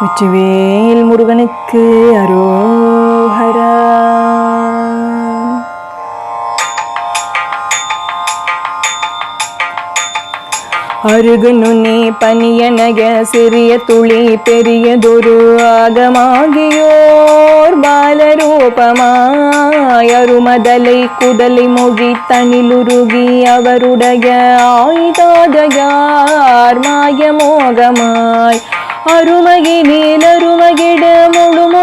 வெற்றிவேல் முருகனுக்கு அரோஹரா. அருகுனு நீ பனியனக சிறிய துளி பெரியதொரு ஆகமாகியோ. பாலரூபமாய் அருமதலை குதலை மொழி தனிலுருகி அவருடைய ஆயுதாதயார் மாயமோகமாய் அருமகினில் அருமகிட முழும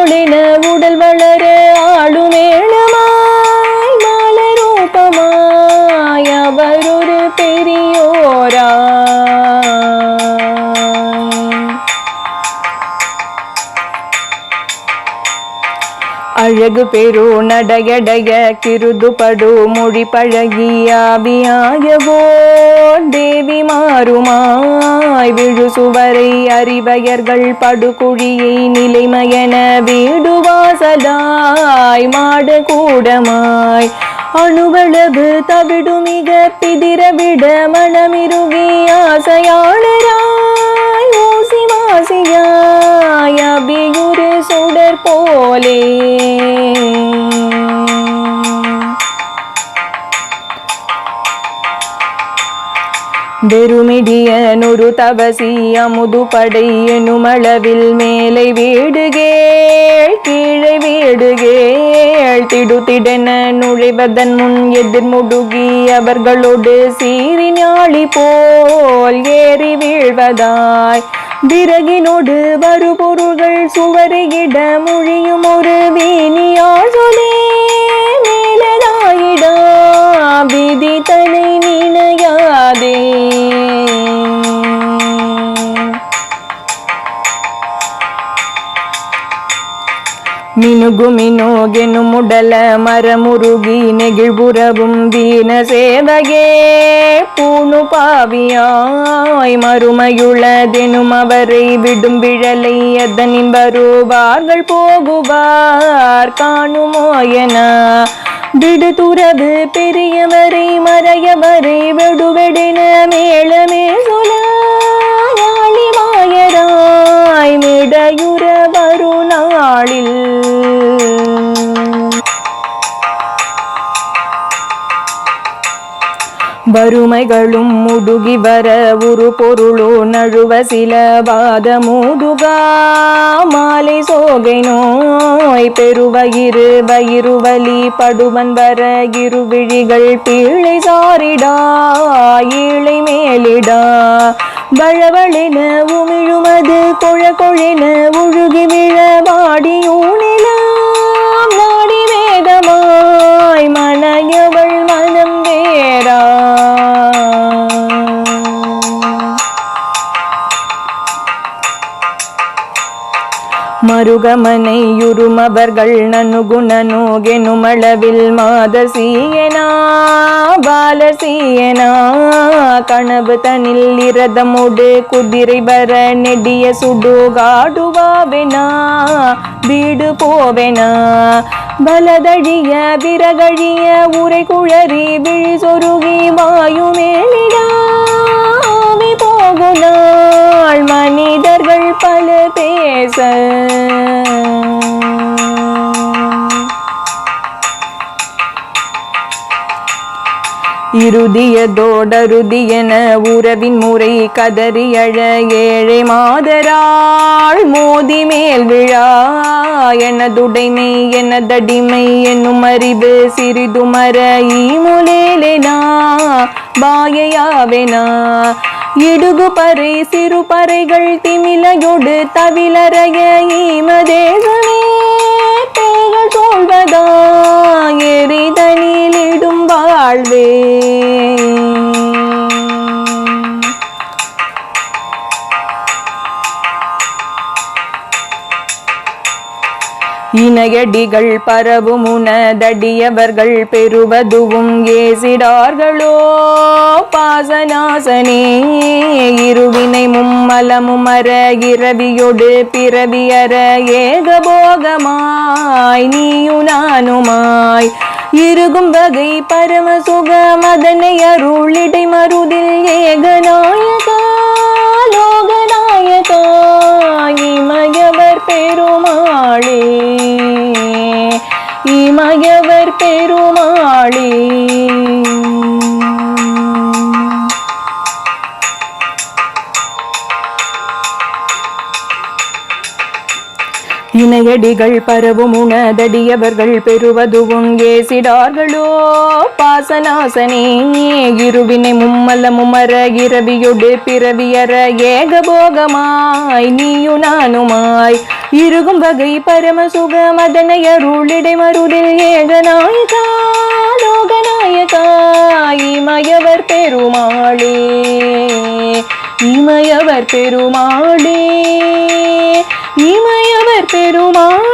அழகு பெரு நடகடக கிருது படு மொழி பழகியாபியாயவோ தேவி மாறுமாய் விழு சுவரை அறிவயர்கள் படுகுழியை நிலைமயன வீடு வாசலாய் மாட கூடமாய். அணுவளவு தவிடு மிக பிதிரவிட மனமிருகி ஆசையாளராய் ஊசி வாசியாய் அபியுரு சுடர் போலே. வெறுமிடிய நுறு தவசி அமுது படை எனுமளவில் மேலை வீடுகேள் கீழே வீடுகேள் திடுதிடென நுழைவதன் முன் எதிர்முடுகி அவர்களோடு சீறி நாளி போல் ஏறி வீழ்வதாய். விறகினோடு வரு பொருள்கள் சுவரையிட மொழியும் ஒரு வீணியால் சொலே. விதி தனை நினையாதே. மினுகு மினோகெனு முடல மரமுருகி நெகிழ்புறவும் வீண சேவகே. பூணு பாவியாய் மறுமையுளதெனும் அவரை விடும் விழலை அதனின் வருவார்கள் போகுவார். காணுமோயனா என துறவு பெரியவரை மறையவரை வெடுவெடின மேளமே சொலாளி வறுமைகளும் முடுகி வர உரு பொருளோ நழுவ சில வாத மூதுகா மாலை சோகை நோய் பெருவயிறு வயிறு வலி படுவன் வர இரு விழிகள் பீழை சாரிடா ஈழை மேலிடா. வளவளென உமிழுமது கொழ கொழென ஒழுகி விழ வாடியூனிலா மருகமனையுருமவர்கள் நனுகுணனுகெனுமளவில் மாதசீயனா பாலசீயனா கனவு தனில் இரதமுடு குதிரை வர நெடிய சுடுகாடுவாவெனா வீடு போவெனா பலதழிய விறகழிய உரை குழறி விழி சொருகி இறுதியதோடருதியென உறவின் முறை கதறி அழ ஏழை மாதராள் மோதி மேல் விழா. எனதுடைமை எனதடிமை என்னும் அறிவு சிறிதுமர ஈமுலேலெனா பாயையாவேனா இடுகு பறை சிறு பறைகள் திமிலையொடு தவிலறைய ஈமதேசமே வாழ்வே. இணையடிகள் பரவும் உனதடியவர்கள் பெறுவதுவும் ஏசிடார்களோ? பாசநாசனே இருவினை மும்மலமும் அற இரவியொடு பிறவியற ஏகபோகமாய் நீயு நானுமாய் இருக்கும் வகை பரம சுக மதனை அருளிடை மருதில் ஏகநாயகா லோகநாயகா இமயவர் பெருமாளே. இமயவர் பெருமாளே. வினையடிகள் பரவும் உணதடியவர்கள் பெறுவது உங்கே சிடார்களோ பாசநாசனே இருவினை மும்மல முமர இரவியொடு பிறவியற ஏகபோகமாய் நீயும் நானுமாய். இருகும் வகை பரம சுகமதனை அருளிடை மருதில் ஏகநாயகா லோகநாயகா இமயவர் பெருமாளே. இமயவர் பெருமாளே இமயவர் பெருமாள்.